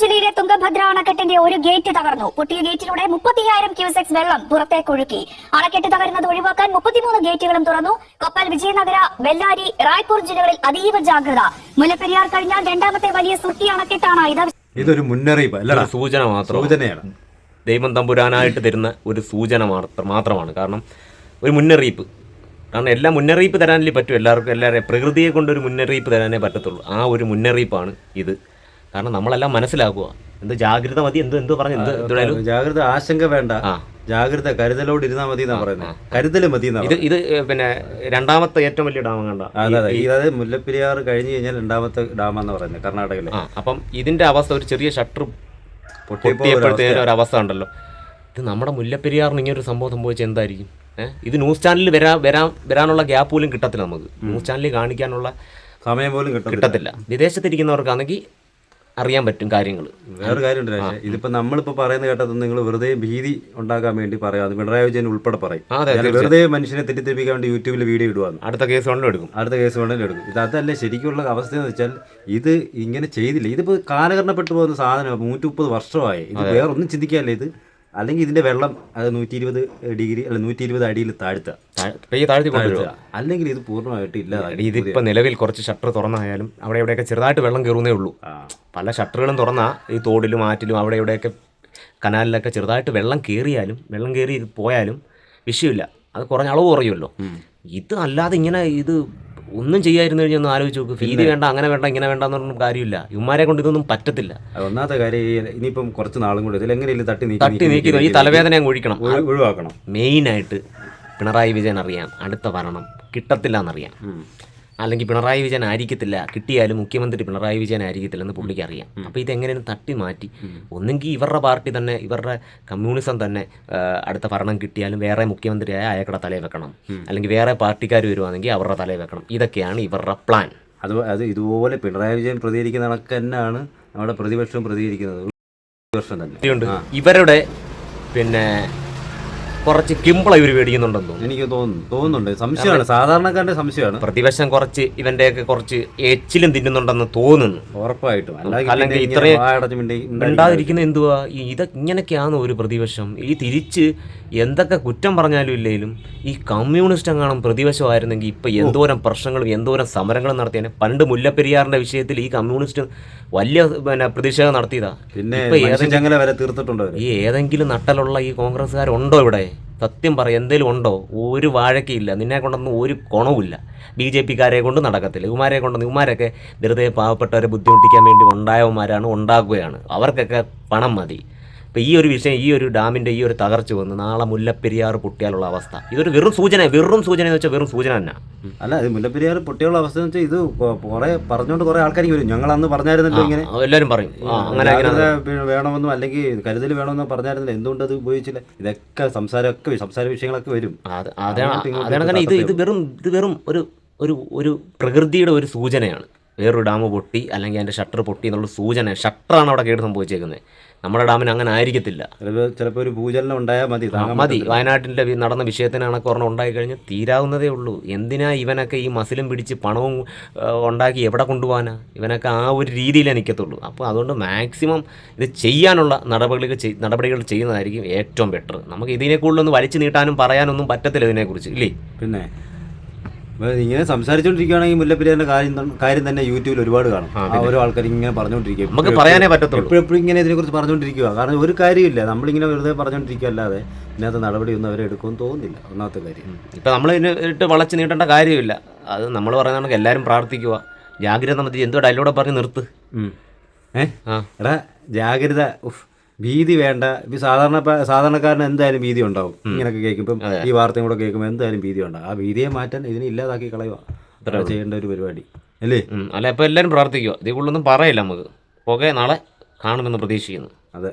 ജില്ലയിലെ തുംഗഭദ്ര അണക്കെട്ടിന്റെ ഒരു ഗേറ്റ് തകർന്നു. പൊട്ടിയ ഗേറ്റിലൂടെ മുപ്പത്തിയായിരം ക്യൂസെക്സ് വെള്ളം പുറത്തേക്കൊഴുക്കി അണക്കെട്ട് തകരുന്നത് ഒഴിവാക്കാൻ മുപ്പത്തിമൂന്ന് ഗേറ്റുകളും തുറന്നു. കപ്പൽ വിജയനഗര ബെല്ലാരി റായ്പൂർ ജില്ലകളിൽ അതീവ ജാഗ്രത. മുല്ലപ്പെരിയാർ കഴിഞ്ഞാൽ രണ്ടാമത്തെ വലിയ സുട്ടി അണക്കെട്ടാണ് ഇത്. ഇതൊരു മുന്നറിയിപ്പ് അല്ല സൂചന മാത്രം. സൂചനയാണ്. ദൈവം തമ്പുരാനായിട്ട് തരുന്ന ഒരു സൂചന മാത്രം മാത്രമാണ്. കാരണം ഒരു മുന്നറിയിപ്പ്. കാരണം എല്ലാ മുന്നറിയിപ്പ് തരാനല്ലേ പറ്റും. എല്ലാവർക്കും എല്ലാവരെയും പ്രകൃതിയെ കൊണ്ട് ഒരു മുന്നറിയിപ്പ് തരാനേ പറ്റത്തുള്ളൂ. ആ ഒരു മുന്നറിയിപ്പാണ് ഇത്. കാരണം നമ്മളെല്ലാം മനസ്സിലാക്കുക. എന്ത് ജാഗ്രത മതി എന്ത് എന്ത് പറഞ്ഞു എന്ത് ജാഗ്രത ആശങ്ക വേണ്ട. ജാഗ്രത കരുതലോട് ഇരുന്നാ മതി എന്നാ പറയുന്നത് കരുതൽ മതി ഇത് ഇത് പിന്നെ രണ്ടാമത്തെ ഏറ്റവും വലിയ ഡാം കണ്ട. അതെ അതായത് മുല്ലപ്പെരിയാർ കഴിഞ്ഞു കഴിഞ്ഞാൽ രണ്ടാമത്തെ ഡാമെന്ന് പറയുന്നത് കർണാടകയിലെ. അപ്പം ഇതിന്റെ അവസ്ഥ ഒരു ചെറിയ ഷട്ടർ പൊട്ടിയപ്പോ പൊട്ടിയപ്പോഴത്തേനും ഒരു അവസ്ഥ ഉണ്ടല്ലോ. ഇത് നമ്മുടെ മുല്ലപ്പെരിയാറിന് ഇങ്ങനെ ഒരു സംഭവം സംഭവിച്ചാൽ എന്തായിരിക്കും? ഇത് ന്യൂസ് ചാനലിൽ വരാ വരാൻ വരാനുള്ള ഗ്യാപ്പ് പോലും കിട്ടത്തില്ല നമുക്ക്. ന്യൂസ് ചാനലിൽ കാണിക്കാനുള്ള സമയം പോലും കിട്ടും കിട്ടത്തില്ല. വിദേശത്തിരിക്കുന്നവർക്കാണെങ്കിൽ അറിയാൻ പറ്റും കാര്യങ്ങൾ വേറെ കാര്യമുണ്ട് രാജേ. ഇതിപ്പോ നമ്മളിപ്പോ പറയുന്ന കേട്ടത് നിങ്ങൾ വെറുതെ ഭീതി ഉണ്ടാക്കാൻ വേണ്ടി പറയാം പിണറായി വിജയൻ ഉൾപ്പെടെ പറയും. വെറുതെ മനുഷ്യനെ തെറ്റിദ്ധരിപ്പിക്കാൻ വേണ്ടി യൂട്യൂബിൽ വീഡിയോ ഇടുവാന്ന്. അടുത്ത കേസ് വേണമെങ്കിലും എടുക്കും. അടുത്ത കേസ് വേണമെങ്കിലും എടുക്കും. ഇത് അതല്ല ശരിക്കുള്ള അവസ്ഥ എന്ന് വെച്ചാൽ ഇത് ഇങ്ങനെ ചെയ്തില്ല. ഇതിപ്പോ കാലഘട്ടപ്പെട്ടു പോകുന്ന സാധനം നൂറ്റി മുപ്പത് വർഷമായി. ഇത് വേറെ ഒന്നും ചിന്തിക്കാല്ലേ ഇത്. അല്ലെങ്കിൽ ഇതിന്റെ വെള്ളം അത് നൂറ്റി ഇരുപത് ഡിഗ്രി അല്ല നൂറ്റി ഇരുപത് അടിയിൽ താഴ്ത്തുക. താഴ്ത്തി കൊണ്ടുവരിക. അല്ലെങ്കിൽ ഇത് പൂർണമായിട്ട് ഇല്ല ഇതിപ്പോൾ നിലവിൽ കുറച്ച് ഷട്ടർ തുറന്നായാലും അവിടെ ഇവിടെയൊക്കെ ചെറുതായിട്ട് വെള്ളം കയറുന്നേ ഉള്ളൂ. പല ഷട്ടറുകളും തുറന്നാൽ ഈ തോടിലും ആറ്റിലും അവിടെ ഇവിടെയൊക്കെ കനാലിലൊക്കെ ചെറുതായിട്ട് വെള്ളം കയറിയാലും വെള്ളം കയറി പോയാലും വിഷയമില്ല. അത് കുറഞ്ഞ അളവ് കുറയുമല്ലോ. ഇത് അല്ലാതെ ഇങ്ങനെ ഇത് ഒന്നും ചെയ്യായിരുന്നു കഴിഞ്ഞാൽ ഒന്ന് ആലോചിച്ച് നോക്ക്. ഫീതി വേണ്ട അങ്ങനെ വേണ്ട ഇങ്ങനെ വേണ്ട എന്ന് പറഞ്ഞൊന്നും കാര്യമില്ല. ഇവന്മാരെ കൊണ്ട് ഇതൊന്നും പറ്റത്തില്ല. ഒന്നാമത്തെ കാര്യം ഇനിയിപ്പം കുറച്ച് നാളും കൂടി ഇതിൽ എങ്ങനെയല്ലേ തട്ടി നീക്കി തട്ടി നീക്കി ഈ തലവേദന അങ്ങ് ഒഴിക്കണം. ഒഴി- ഒഴിവാക്കണം. മെയിനായിട്ട് പിണറായി വിജയൻ അറിയാം. അടുത്ത ഭരണം കിട്ടത്തില്ല എന്നറിയാം. അല്ലെങ്കിൽ പിണറായി വിജയൻ ആയിരിക്കത്തില്ല കിട്ടിയാലും മുഖ്യമന്ത്രി പിണറായി വിജയൻ ആയിരിക്കത്തില്ല എന്ന് പുള്ളിക്ക് അറിയാം. അപ്പോൾ ഇതെങ്ങനെയും തട്ടി മാറ്റി. ഒന്നെങ്കിൽ ഇവരുടെ പാർട്ടി തന്നെ ഇവരുടെ കമ്മ്യൂണിസം തന്നെ അടുത്ത ഭരണം കിട്ടിയാലും വേറെ മുഖ്യമന്ത്രിയായ അയാളുടെ തലയിൽ വെക്കണം. അല്ലെങ്കിൽ വേറെ പാർട്ടിക്കാർ വരുവാണെങ്കിൽ അവരുടെ തലയിൽ വെക്കണം. ഇതൊക്കെയാണ് ഇവരുടെ പ്ലാൻ അത് അത് ഇതുപോലെ പിണറായി വിജയൻ പ്രതികരിക്കുന്ന കണക്ക് തന്നെയാണ് നമ്മുടെ പ്രതിപക്ഷം പ്രതികരിക്കുന്നത്. തന്നെ. ഇവരുടെ പിന്നെ കുറച്ച് കിമ്പിള ഇവർ മേടിക്കുന്നുണ്ടെന്ന് തോന്നുന്നു. എനിക്ക് തോന്നുന്നു തോന്നുന്നുണ്ട്. സംശയമാണ്. സാധാരണക്കാരന്റെ സംശയമാണ്. പ്രതിവശം കുറച്ച് ഇവന്റെ ഒക്കെ കുറച്ച് എച്ചിലും തിന്നുന്നുണ്ടെന്ന് തോന്നുന്നു. ഉറപ്പായിട്ടും. അല്ലെങ്കിൽ ഇത്രയും ഉണ്ടാതിരിക്കുന്ന എന്തുവാ? ഇത് ഇങ്ങനെയൊക്കെയാണ് ഒരു പ്രതിവശം ഈ തിരിച്ച് എന്തൊക്കെ കുറ്റം പറഞ്ഞാലും ഇല്ലെങ്കിലും ഈ കമ്മ്യൂണിസ്റ്റ് എങ്ങാനും പ്രതിവശമായിരുന്നെങ്കിൽ ഇപ്പൊ എന്തോരം പ്രശ്നങ്ങളും എന്തോരം സമരങ്ങളും നടത്തിയാണ് പണ്ട് മുല്ലപ്പെരിയാറിന്റെ വിഷയത്തിൽ ഈ കമ്മ്യൂണിസ്റ്റ് വലിയ പിന്നെ പ്രതിഷേധം നടത്തിയതാ. പിന്നെ വരെ തീർത്തിട്ടുണ്ടോ ഈ ഏതെങ്കിലും നട്ടലുള്ള ഈ കോൺഗ്രസ്സുകാരുണ്ടോ ഇവിടെ? സത്യം പറ എന്തേലും ഉണ്ടോ? ഒരു വാഴക്കയില്ല നിന്നെ കൊണ്ടൊന്നും ഒരു ഗുണവുമില്ല ബി ജെ പിക്കാരെ കൊണ്ട് നടക്കത്തില്ല. ഇവമാരെ കൊണ്ടൊന്നും ഇവമാരൊക്കെ വെറുതെ പാവപ്പെട്ടവരെ ബുദ്ധിമുട്ടിക്കാൻ വേണ്ടി ഉണ്ടായവന്മാരാണ് ഉണ്ടാക്കുകയാണ്. അവർക്കൊക്കെ പണം മതി. ഇപ്പം ഈ ഒരു വിഷയം ഈ ഒരു ഡാമിന്റെ ഈ ഒരു തകർച്ച വന്ന് നാളെ മുല്ലപ്പെരിയാർ പൊട്ടിയാലുള്ള അവസ്ഥ. ഇതൊരു വെറും സൂചന വെറും സൂചന എന്ന് വെച്ചാൽ വെറും സൂചന തന്നെ. അല്ല ഇത് മുല്ലപ്പെരിയാർ പൊട്ടിയുള്ള അവസ്ഥ എന്ന് വെച്ചാൽ ഇത് കുറേ പറഞ്ഞുകൊണ്ട് കുറെ ആൾക്കാർക്ക് വരും. ഞങ്ങൾ അന്ന് പറഞ്ഞായിരുന്നല്ലോ ഇങ്ങനെ. എല്ലാവരും പറയും. അങ്ങനെ വേണമെന്നും അല്ലെങ്കിൽ കരുതൽ വേണമെന്നും പറഞ്ഞായിരുന്നില്ല. എന്തുകൊണ്ട് അത് ഉപയോഗിച്ചില്ല? ഇതൊക്കെ സംസാരമൊക്കെ സംസാര വിഷയങ്ങളൊക്കെ വരും. അത് അതാണ് ഇത് ഇത് വെറും ഇത് വെറും ഒരു ഒരു ഒരു പ്രകൃതിയുടെ ഒരു സൂചനയാണ്. വേറൊരു ഡാം പൊട്ടി അല്ലെങ്കിൽ അതിന്റെ ഷട്ടർ പൊട്ടി എന്നുള്ള സൂചന ഷട്ടറാണ് അവിടെ കേട് സംഭവിച്ചേക്കുന്നത്. നമ്മുടെ ഡാമിന് അങ്ങനെ ആയിരിക്കത്തില്ല. ചിലപ്പോൾ ഒരു ഭൂചലനം ഉണ്ടായാൽ മതി മതി. വയനാട്ടിന്റെ നടന്ന വിഷയത്തിന് കണക്ക് ഒരെണ്ണം ഉണ്ടായി കഴിഞ്ഞാൽ തീരാവുന്നതേ ഉള്ളൂ. എന്തിനാ ഇവനൊക്കെ ഈ മസിലും പിടിച്ച് പണവും ഉണ്ടാക്കി എവിടെ കൊണ്ടുപോകാനാ ഇവനൊക്കെ ആ ഒരു രീതിയിലേ നിൽക്കത്തുള്ളൂ അപ്പോൾ അതുകൊണ്ട് മാക്സിമം ഇത് ചെയ്യാനുള്ള നടപടികൾ നടപടികൾ ചെയ്യുന്നതായിരിക്കും ഏറ്റവും ബെറ്റർ. നമുക്ക് ഇതിനെ കൂടുതലൊന്നും വലിച്ചു നീട്ടാനും പറയാനൊന്നും പറ്റത്തില്ല ഇതിനെക്കുറിച്ച് ഇല്ലേ? പിന്നെ ഇങ്ങനെ സംസാരിച്ചോണ്ടിരിക്കുകയാണെങ്കിൽ മുല്ലപ്പെരിയാറിന്റെ കാര്യം കാര്യം തന്നെ യൂട്യൂബിൽ ഒരുപാട് കാണും. ആ ഓരോ ആൾക്കാർ ഇങ്ങനെ പറഞ്ഞുകൊണ്ടിരിക്കും നമുക്ക് പറയാനേ പറ്റത്തുള്ളൂ. എപ്പോഴും ഇങ്ങനെ ഇതിനെക്കുറിച്ച് പറഞ്ഞുകൊണ്ടിരിക്കുക കാരണം ഒരു കാര്യമില്ല നമ്മളിങ്ങനെ വെറുതെ പറഞ്ഞുകൊണ്ടിരിക്കുക അല്ലാതെ ഇതിനകത്ത് നടപടിയൊന്നും അവരെ എടുക്കുമെന്ന് തോന്നുന്നില്ല. ഒന്നാമത്തെ കാര്യം. ഇപ്പം നമ്മൾ ഇതിനിട്ട് വളച്ച് നീട്ടേണ്ട കാര്യമില്ല. അത് നമ്മൾ പറയുന്നതാണെങ്കിൽ എല്ലാവരും പ്രാർത്ഥിക്കുക ജാഗ്രത മതി. എന്തോ ഡയലോടെ പറഞ്ഞ് നിർത്ത്. ഏഹ് എടാ ജാഗ്രത. ഉഫ്, ഭീതി വേണ്ട. ഇപ്പൊ സാധാരണ സാധാരണക്കാരന് എന്തായാലും ഭീതി ഉണ്ടാവും. ഇങ്ങനെയൊക്കെ കേൾക്കുമ്പോൾ ഈ വാർത്തയും കൂടെ കേൾക്കുമ്പോൾ എന്തായാലും ഭീതി ഉണ്ടാവും ആ ഭീതിയെ മാറ്റാൻ ഇതിനെ ഇല്ലാതാക്കി കളയുക. അത്ര ചെയ്യേണ്ട ഒരു പരിപാടി. അല്ലേ? അല്ല ഇപ്പോൾ എല്ലാവരും പ്രാർത്ഥിക്കുക ഇതിൽ കൂടുതലൊന്നും പറയില്ല നമുക്ക്. ഓക്കെ നാളെ കാണുമെന്ന് പ്രതീക്ഷിക്കുന്നു. അതെ.